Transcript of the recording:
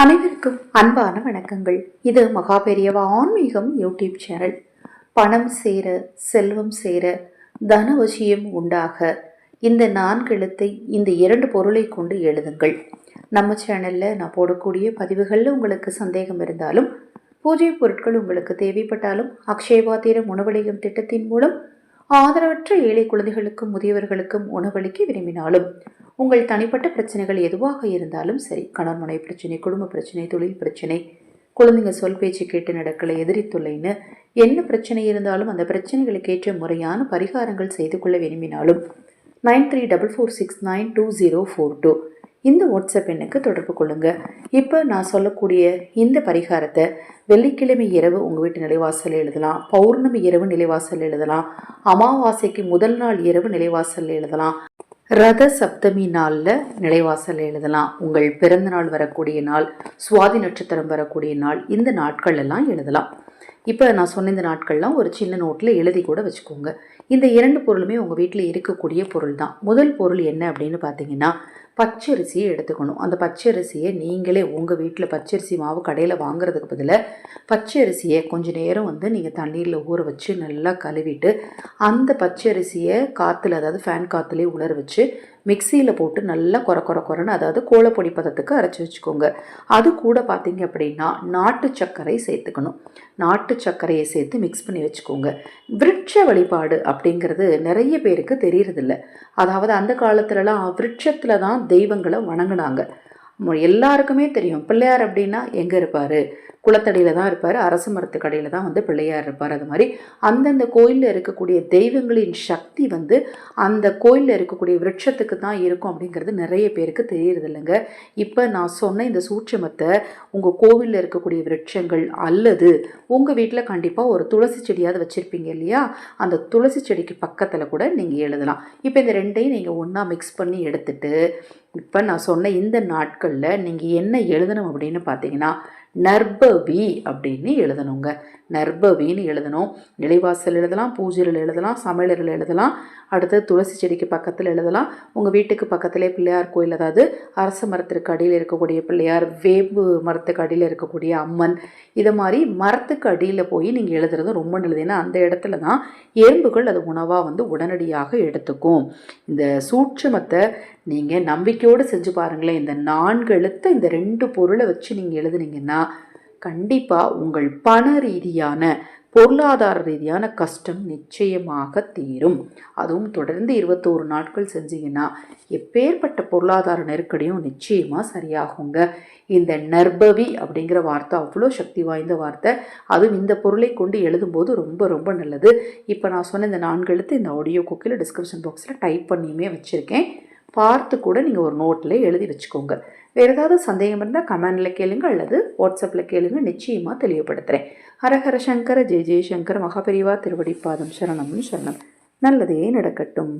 அனைவருக்கும் அன்பான வணக்கங்கள். இது மகாபெரியவா ஆன்மீகம் யூடியூப் சேனல். பணம் சேர செல்வம் சேர தனவசியம் உண்டாக இந்த நான்கு எழுத்தை இந்த இரண்டு பொருளை கொண்டு எழுதுங்கள். நம்ம சேனலில் நான் போடக்கூடிய பதிவுகளில் உங்களுக்கு சந்தேகம் இருந்தாலும் பூஜை பொருட்கள் உங்களுக்கு தேவைப்பட்டாலும் அக்ஷயபாத்திரம் உணவளிக்கும் திட்டத்தின் மூலம் ஆதரவற்ற ஏழை குழந்தைகளுக்கும் முதியவர்களுக்கும் உணவளிக்க விரும்பினாலும் உங்கள் தனிப்பட்ட பிரச்சனைகள் எதுவாக இருந்தாலும் சரி கணவன் மனை பிரச்சனை குடும்ப பிரச்சனை தொழில் பிரச்சனை குழந்தைங்க சொல் பேச்சு கேட்டு நடக்கலை எதிரி என்ன பிரச்சனை இருந்தாலும் அந்த பிரச்சனைகளுக்கு ஏற்ற முறையான பரிகாரங்கள் செய்து கொள்ள விரும்பினாலும் nine three double four six nine two zero four two. இந்த வாட்ஸ்அப் எண்ணுக்கு தொடர்பு கொள்ளுங்கள் இப்போ நான் சொல்லக்கூடிய இந்த பரிகாரத்தை வெள்ளிக்கிழமை இரவு உங்கள் வீட்டு நிலைவாசல் எழுதலாம். பௌர்ணமி இரவு நிலைவாசல் எழுதலாம். அமாவாசைக்கு முதல் நாள் இரவு நிலைவாசல் எழுதலாம். ரத சப்தமி நாளில் நிலைவாசல் எழுதலாம். உங்கள் பிறந்த நாள் வரக்கூடிய நாள் சுவாதி நட்சத்திரம் வரக்கூடிய நாள் இந்த நாட்கள் எல்லாம் எழுதலாம். இப்போ நான் சொன்ன இந்த நாட்கள்லாம் ஒரு சின்ன நோட்டில் எழுதி கூட வச்சுக்கோங்க. இந்த இரண்டு பொருளுமே உங்கள் வீட்டில் இருக்கக்கூடிய பொருள் தான் முதல் பொருள் என்ன அப்படின்னு பார்த்தீங்கன்னா பச்சரிசியை எடுத்துக்கணும். அந்த பச்சரிசியை நீங்களே உங்கள் வீட்டில் பச்சரிசி மாவு கடையில் வாங்குறதுக்கு பதிலாக பச்சரிசியை கொஞ்சம் நேரம் வந்து நீங்கள் தண்ணீரில் ஊற வச்சு நல்லா கழுவிட்டு அந்த பச்சரிசியை காற்றுல அதாவது ஃபேன் காற்றுலேயே உலர வச்சு மிக்சியில் போட்டு நல்லா குற குற குறன்னு அதாவது கோலப்பொடி பதத்துக்கு அரைச்சி வச்சுக்கோங்க. அது கூட பார்த்தீங்க அப்படின்னா நாட்டு சர்க்கரை சேர்த்துக்கணும். நாட்டு சர்க்கரையை சேர்த்து மிக்ஸ் பண்ணி வச்சுக்கோங்க. விருட்ச வழிபாடு அப்படிங்கிறது நிறைய பேருக்கு தெரியறதில்ல. அதாவது அந்த காலத்துலலாம் விருட்சத்தில் தான் தெய்வங்களை வணங்கினாங்க. எல்லாருக்குமே தெரியும். பிள்ளையார் அப்படின்னா எங்கே இருப்பார்? குளத்தடியில் தான் இருப்பார். அரச மரத்துக்கடையில் தான் வந்து பிள்ளையார் இருப்பார். அது மாதிரி அந்தந்த கோயிலில் இருக்கக்கூடிய தெய்வங்களின் சக்தி வந்து அந்த கோயிலில் இருக்கக்கூடிய விருட்சத்துக்கு தான் இருக்கும் அப்படிங்கிறது நிறைய பேருக்கு தெரியறது இல்லைங்க. இப்போ நான் சொன்ன இந்த சூட்சமத்தை உங்கள் கோவிலில் இருக்கக்கூடிய விருட்சங்கள் அல்லது உங்கள் வீட்டில் கண்டிப்பாக ஒரு துளசி செடியாவது வச்சுருப்பீங்க இல்லையா? அந்த துளசி செடிக்கு பக்கத்தில் கூட நீங்கள் எழுதலாம். இப்போ இந்த ரெண்டையும் நீங்கள் ஒன்றா மிக்ஸ் பண்ணி எடுத்துட்டு இப்போ நான் சொன்ன இந்த நாட்களில் நீங்கள் என்ன எழுதணும் அப்படின்னு பார்த்தீங்கன்னா நர்பவி அப்படின்னு எழுதணுங்க. நர்பவின்னு எழுதணும். நிலைவாசல் எழுதலாம் பூஜையில் எழுதலாம் சமையலரில் எழுதலாம். அடுத்து துளசி செடிக்கு பக்கத்தில் எழுதலாம். உங்கள் வீட்டுக்கு பக்கத்திலே பிள்ளையார் கோயில் அதாவது அரச மரத்திற்கு அடியில் இருக்கக்கூடிய பிள்ளையார் வேம்பு மரத்துக்கு அடியில் இருக்கக்கூடிய அம்மன் இதை மாதிரி மரத்துக்கு அடியில் போய் நீங்கள் எழுதுறது ரொம்ப நல்லது. ஏன்னா அந்த இடத்துல தான் எறும்புகள் அது உணவாக வந்து உடனடியாக எடுத்துக்கும். இந்த சூட்சமத்தை நீங்கள் நம்பிக்கையோடு செஞ்சு பாருங்களேன். இந்த நான்கு எழுத்த இந்த ரெண்டு பொருளை வச்சு நீங்கள் எழுதுனீங்கன்னா கண்டிப்பாக உங்கள் பண ரீதியான பொருளாதார ரீதியான கஷ்டம் நிச்சயமாக தீரும். அதுவும் தொடர்ந்து இருபத்தோரு நாட்கள் செஞ்சீங்கன்னா எப்பேற்பட்ட பொருளாதார நெருக்கடியும் நிச்சயமாக சரியாகுங்க. இந்த நர்பவி அப்படிங்கிற வார்த்தை அவ்வளோ சக்தி வாய்ந்த வார்த்தை. அதுவும் இந்த பொருளை கொண்டு எழுதும்போது ரொம்ப ரொம்ப நல்லது. இப்போ நான் சொன்ன இந்த நான்கு எழுத்து இந்த ஆடியோ குக்கில் டிஸ்கிரிப்ஷன் பாக்ஸில் டைப் பண்ணியுமே வச்சுருக்கேன். பார்த்து கூட நீங்கள் ஒரு நோட்டில் எழுதி வச்சுக்கோங்க. வேறு ஏதாவது சந்தேகம் இருந்தால் கமெண்டில் கேளுங்க அல்லது வாட்ஸ்அப்பில் கேளுங்க. நிச்சயமாக தெளிவுபடுத்துகிறேன் ஹரஹர சங்கர ஜெய ஜெயசங்கர் மகாபெரிவா திருவடிப்பாதம் சரணம்னு சரணம். நல்லதே நடக்கட்டும்.